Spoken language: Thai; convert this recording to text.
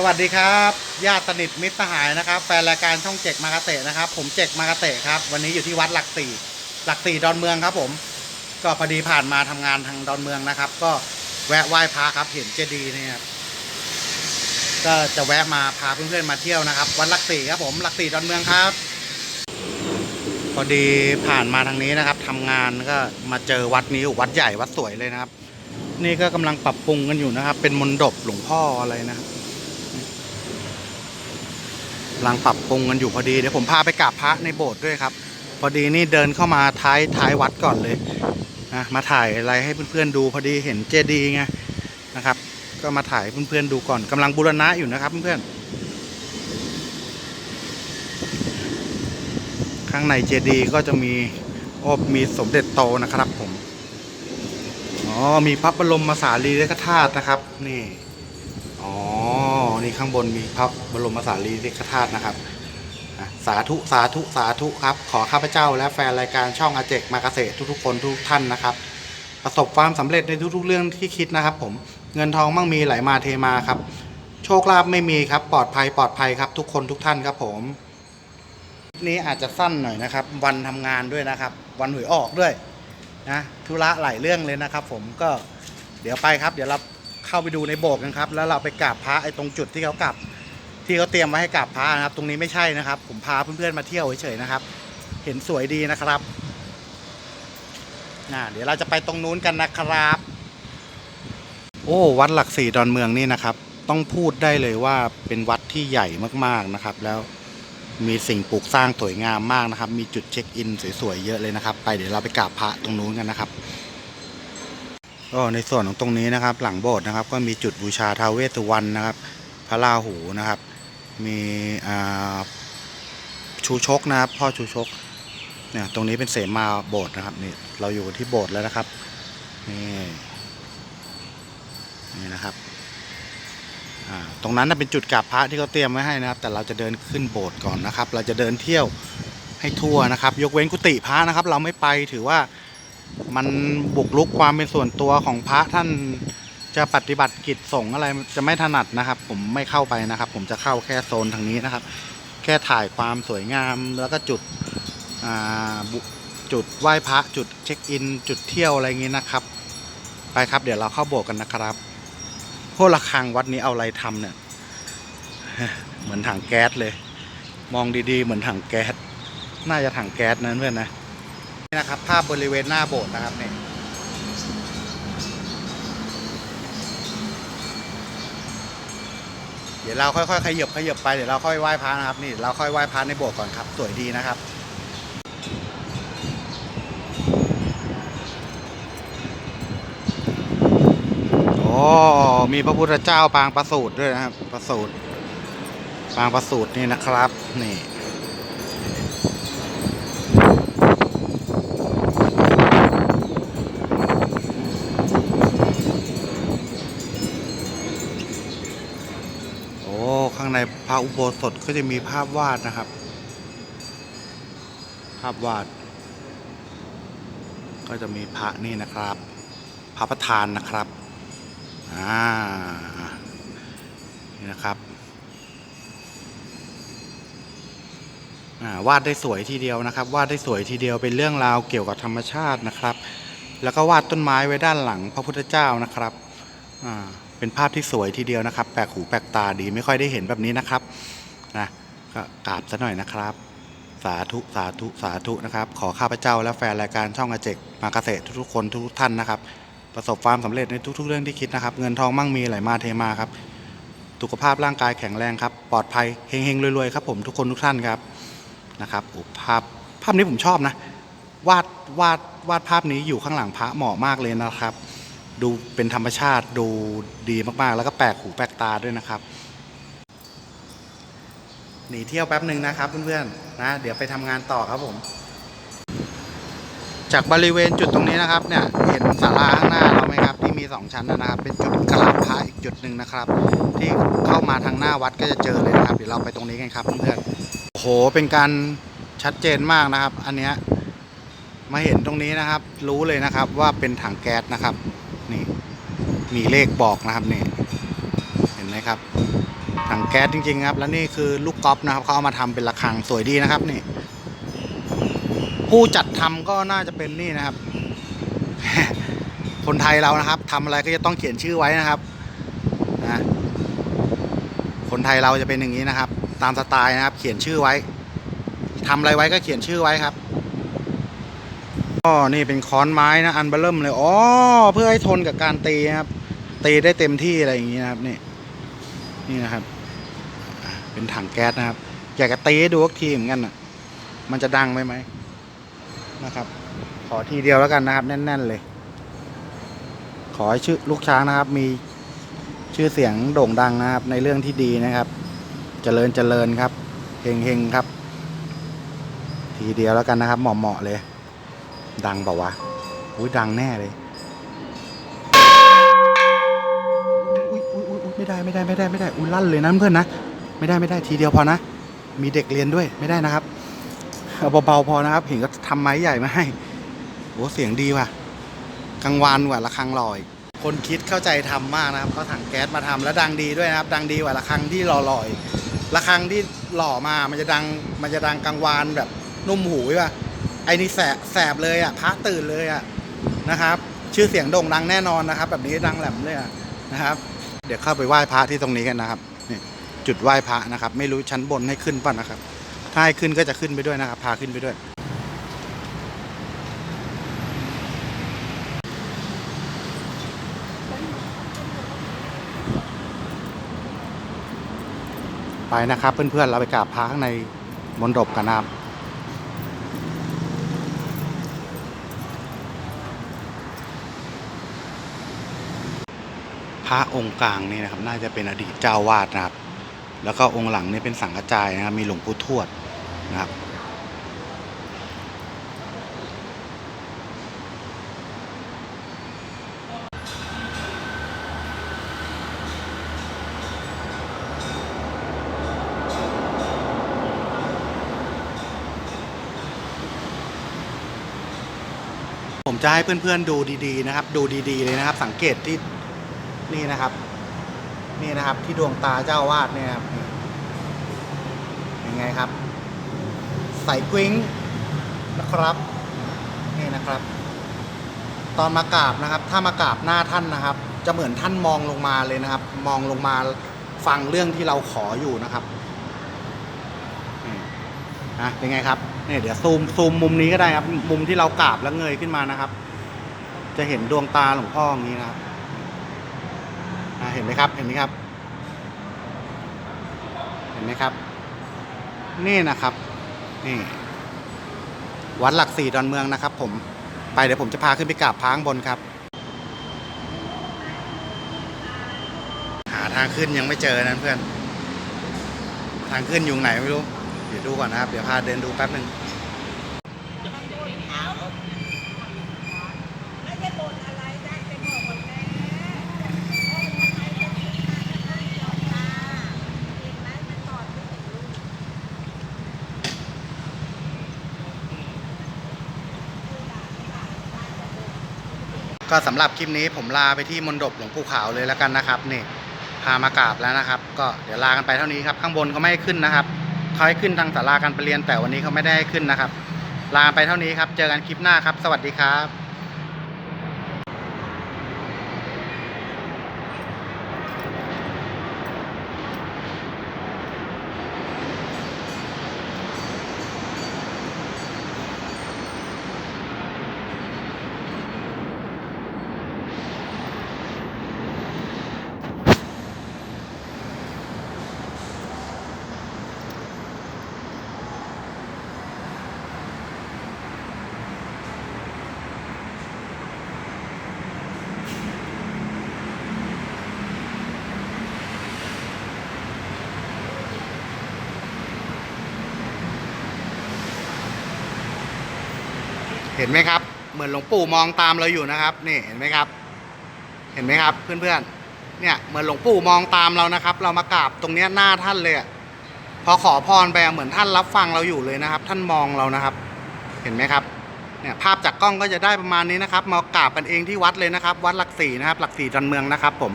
สวัสดีครับญาติสนิทมิตรสหายนะครับแฟนรายการช่องเจกมากาเตะนะครับ ผมเจกมากาเตะครับ วันนี้อยู่ที่วัดหลักสี่หลักสี่ดอนเมืองครับผม ก็พอดีผ่านมาทำงานทางดอนเมืองนะครับ ก็แวะไหว้พระครับเห็นเจดีย์เนี่ยก็จะแวะมาพาเพื่อนๆมาเที่ยวนะครับ วัดหลักสี่ครับผมหลักสี่ดอนเมืองครับ พอดีผ่านมาทางนี้นะครับทำงานก็มาเจอวัดนี้วัดใหญ่วัดสวยเลยนะครับ นี่ก็กำลังปรับปรุงกันอยู่นะครับ เป็นมณฑปหลวงพ่ออะไรนะครับ กำลังปรับปรุงกันอยู่พอดี เดี๋ยวผมพาไปกราบพระในโบสถ์ด้วยครับ พอดีนี่เดินเข้ามาท้ายท้ายวัดก่อนเลยนะมาถ่ายอะไรให้เพื่อนๆดูพอดีเห็นเจดีย์ไงนะครับ ก็มาถ่ายเพื่อนๆดูก่อนกำลังบูรณะอยู่นะครับเพื่อนๆข้างในเจดีย์ก็จะมีอบมีสมเด็จโตนะครับผมอ๋อมีพระบรมสารีริกธาตุนะครับ นี่อ๋อ นี่ข้างบนมีพระบรมสารีริกธาตุนะครับ สาธุสาธุสาธุครับ ขอข้าพเจ้าและแฟนรายการช่องอาเจกมาเกษตรทุกๆคนทุกท่านนะครับ ประสบความสำเร็จในทุกๆเรื่องที่คิดนะครับ ผมเงินทองมั่งมีไหลมาเทมาครับ โชคลาภไม่มีครับ ปลอดภัยปลอดภัยครับทุกคนทุกท่านครับผมนี้อาจจะสั้นหน่อยนะครับ วันทำงานด้วยนะครับ วันหวยออกด้วยนะธุระหลายเรื่องเลยนะครับ ผมก็เดี๋ยวไปครับ เดี๋ยวเรา เข้าไปดูในโบสถ์กันครับ แล้วเราไปกราบพระไอ้ตรงจุดที่เขากราบที่เขาเตรียมไว้ให้กราบพระนะครับ ตรงนี้ไม่ใช่นะครับ ผมพาเพื่อนๆมาเที่ยวเฉยๆนะครับ เห็นสวยดีนะครับนะเดี๋ยวเราจะไปตรงนู้นกันนะครับ โอ้วัดหลักสี่ดอนเมืองนี่นะครับ ต้องพูดได้เลยว่าเป็นวัดที่ใหญ่มากๆนะครับ แล้วมีสิ่งปลูกสร้างสวยงามมากนะครับ มีจุดเช็คอินสวยๆเยอะเลยนะครับ ไปเดี๋ยวเราไปกราบพระตรงนู้นกันนะครับ ก็ในส่วนของตรงนี้นะครับ หลังโบสถ์นะครับ ก็มีจุดบูชาทาเวสุวรรณนะครับ พระราหูนะครับ มีชูชกนะครับ พ่อชูชกเนี่ยตรงนี้เป็นเสมาโบสถ์นะครับนี่เราอยู่ที่โบสถ์แล้วนะครับนี่นี่นะครับตรงนั้นนะเป็นจุดกราบพระที่เขาเตรียมไว้ให้นะครับ แต่เราจะเดินขึ้นโบสถ์ก่อนนะครับ เราจะเดินเที่ยวให้ทั่วนะครับ ยกเว้นกุฏิพระนะครับ เราไม่ไปถือว่า มันบุกรุกความเป็นส่วนตัวของพระท่านจะปฏิบัติกิจสงฆ์อะไรจะไม่ถนัดนะครับ ผมไม่เข้าไปนะครับ ผมจะเข้าแค่โซนทางนี้นะครับ แค่ถ่ายความสวยงามแล้วก็จุดจุดไหว้พระจุดเช็คอิน จุดเที่ยวอะไรอย่างนี้นะครับ ไปครับ เดี๋ยวเราเข้าโบสถ์กันนะครับพวกระฆังวัดนี้เอาอะไรทำเนี่ย เหมือนถังแก๊สเลย มองดีๆ เหมือนถังแก๊ส น่าจะถังแก๊สนั่นเพื่อนนะ นี่นะครับ ภาพบริเวณหน้าโบสถ์นะครับเนี่ยเดี๋ยวเราค่อยๆขยับขยับไปเดี๋ยวเราค่อยไหว้พระนะครับนี่เราค่อยไหว้พระในโบสถ์ก่อนครับ สวยดีนะครับโอ้มีพระพุทธเจ้าปางประสูตรด้วยนะครับ ประสูตรปางประสูตรนี่นะครับ นี่ โอ้ ข้างใน พระอุโบสถก็จะมีภาพวาดนะครับ ภาพวาด ก็จะมีพระนี่นะครับ พระประธานนะครับอ่านี่นะครับอ่าวาดได้สวยทีเดียวนะครับ วาดได้สวยทีเดียวเป็นเรื่องราวเกี่ยวกับธรรมชาตินะครับ แล้วก็วาดต้นไม้ไว้ด้านหลังพระพุทธเจ้านะครับอ่า เป็นภาพที่สวยทีเดียวนะครับ แปลกหูแปลกตาดีไม่ค่อยได้เห็นแบบนี้นะครับนะก็กราบซะหน่อยนะครับ สาธุสาธุสาธุนะครับ ขอข้าพเจ้าและแฟนรายการช่องอาเจกมาเกษตรทุกๆคนทุกๆท่านนะครับ ประสบความสำเร็จในทุก ๆ เรื่องที่คิดนะครับ เงินทองมั่งมีไหลมาเทมาครับสุขภาพร่างกายแข็งแรงครับ ปลอดภัยเฮงๆรวยๆครับผมทุกคนทุกท่านครับนะครับอ้ภาพภาพนี้ผมชอบนะ วาดวาดวาดภาพนี้อยู่ข้างหลังพระเหมาะมากเลยนะครับ ดูเป็นธรรมชาติดูดีมากๆ แล้วก็แปลกหูแปลกตาด้วยนะครับ หนีเที่ยวแป๊บหนึ่งนะครับเพื่อนๆนะเดี๋ยวไปทำงานต่อครับผม จากบริเวณจุดตรงนี้นะครับเนี่ยเห็นศาลาข้างหน้าเราไหมครับ ที่มีสองชั้นนะครับ เป็นจุดกราบพระอีกจุดหนึ่งนะครับ ที่เข้ามาทางหน้าวัดก็จะเจอเลยนะครับ เดี๋ยวเราไปตรงนี้กันครับเพื่อนๆโอ้โหเป็นการชัดเจนมากนะครับ อันเนี้ยมาเห็นตรงนี้นะครับ รู้เลยนะครับว่าเป็นถังแก๊สนะครับ มีเลขบอกนะครับนี่เห็นไหมครับถังแก๊สจริง ๆ ครับ แล้วนี่คือลูกกอล์ฟนะครับเขาเอามาทำเป็นระฆังสวยดีนะครับนี่ ผู้จัดทำก็น่าจะเป็นนี่นะครับ คนไทยเรานะครับทำอะไรก็จะต้องเขียนชื่อไว้นะครับนะคนไทยเราจะเป็นอย่างนี้นะครับ ตามสไตล์นะครับ เขียนชื่อไว้ทำอะไรไว้ก็เขียนชื่อไว้ครับอ๋อนี่เป็นค้อนไม้นะอันเบลเริ่มเลยอ๋อเพื่อให้ทนกับการตีครับ ตีได้เต็มที่อะไรอย่างนี้นะครับนี่นี่นะครับ เป็นถังแก๊สนะครับ อยากจะตีให้ดูสักทีเหมือนกันอะ มันจะดังไหมไหมนะครับ ขอทีเดียวแล้วกันนะครับ แน่น ๆ เลย ขอให้ชื่อลูกช้างนะครับ มีชื่อเสียงโด่งดังนะครับ ในเรื่องที่ดีนะครับ เจริญเจริญครับเฮงเฮงครับ ทีเดียวแล้วกันนะครับ เหมาะๆเลย ดังเปล่าวะอุ้ยดังแน่เลยอุ้ยอุ้ยอุ๊ย ไม่ได้ไม่ได้ไม่ได้ไม่ได้อุ้ลั่นเลยนะเพื่อนนะไม่ได้ไม่ได้ทีเดียวพอนะ มีเด็กเรียนด้วยไม่ได้นะครับเอาเบาๆพอนะครับเห็นก็ทำไม้ใหญ่มาให้โอ้เสียงดีว่ะกังวานกว่าระฆังลอย คนคิดเข้าใจทำมากนะครับเขาถังแก๊สมาทำแล้วดังดีด้วยนะครับ ดังดีกว่าระฆังที่หล่อลอยระฆังที่หล่อมามันจะดังมันจะดังกังวานแบบนุ่มหูใช่ป่ะไอ้นี่แสบแสบเลยอะพระตื่นเลยอะนะครับ ชื่อเสียงโด่งดังแน่นอนนะครับ แบบนี้ดังแหลมเลยอะนะครับ เดี๋ยวเข้าไปไหว้พระที่ตรงนี้กันนะครับนี่จุดไหว้พระนะครับ ไม่รู้ชั้นบนให้ขึ้นป่ะนะครับ ถ้าให้ขึ้นก็จะขึ้นไปด้วยนะครับ พาขึ้นไปด้วย ไปนะครับ เพื่อนๆเราไปกราบพระข้างในมณฑปกันนะครับ พระองค์กลางนี่นะครับ น่าจะเป็นอดีตเจ้าวาดนะครับ แล้วก็องค์หลังนี่เป็นสังฆจายนะครับ มีหลวงปู่ทวดนะครับผมจะให้เพื่อนๆดูดีๆนะครับ ดูดีๆเลยนะครับ สังเกตที่ นี่นะครับ นี่นะครับที่ดวงตาเจ้าวาดเนี่ยครับยังไงครับ ใส่กวิ้งนะครับ นี่นะครับ ตอนมากราบนะครับ ถ้ามากราบหน้าท่านนะครับ จะเหมือนท่านมองลงมาเลยนะครับ มองลงมาฟังเรื่องที่เราขออยู่นะครับนี่นะเป็นไงครับเนี่ยเดี๋ยวซูมซูมมุมนี้ก็ได้ครับ มุมที่เรากราบแล้วเงยขึ้นมานะครับ จะเห็นดวงตาหลวงพ่ออย่างนี้นะครับ เห็นไหมครับ เห็นไหมครับ เห็นไหมครับ นี่นะครับ นี่ วัดหลักสี่ดอนเมืองนะครับ ผม ไปเดี๋ยวผมจะพาขึ้นไปกราบพระข้างบนครับ หาทางขึ้นยังไม่เจอนะเพื่อน ทางขึ้นอยู่ไหนไม่รู้ เดี๋ยวดูก่อนนะครับ เดี๋ยวพาเดินดูแป๊บหนึ่ง ไม่ได้บ่นอะไรได้ไปบอกหมดแล้วเห็นไหมมันตอดไม่เห็นลูก ก็สำหรับคลิปนี้ผมลาไปที่มณฑปหลวงปู่ขาวเลยแล้วกันนะครับนี่พามากราบแล้วนะครับ ก็เดี๋ยวลากันไปเท่านี้ครับข้างบนเขาไม่ให้ขึ้นนะครับเขาให้ขึ้นทางสาราการประเรียนแต่วันนี้เขาไม่ได้ขึ้นนะครับ ลาไปเท่านี้ครับ เจอกันคลิปหน้าครับ สวัสดีครับ เห็นไหมครับ เหมือนหลวงปู่มองตามเราอยู่นะครับ นี่เห็นไหมครับ เห็นไหมครับเพื่อนๆ เนี่ยเหมือนหลวงปู่มองตามเรานะครับ เรามากราบตรงเนี้ยหน้าท่านเลยพอขอพรไปเหมือนท่านรับฟังเราอยู่เลยนะครับ ท่านมองเรานะครับ เห็นไหมครับเนี่ยภาพจากกล้องก็จะได้ประมาณนี้นะครับ มากราบกันเองที่วัดเลยนะครับ วัดหลักสี่นะครับ หลักสี่จันเมืองนะครับ ผม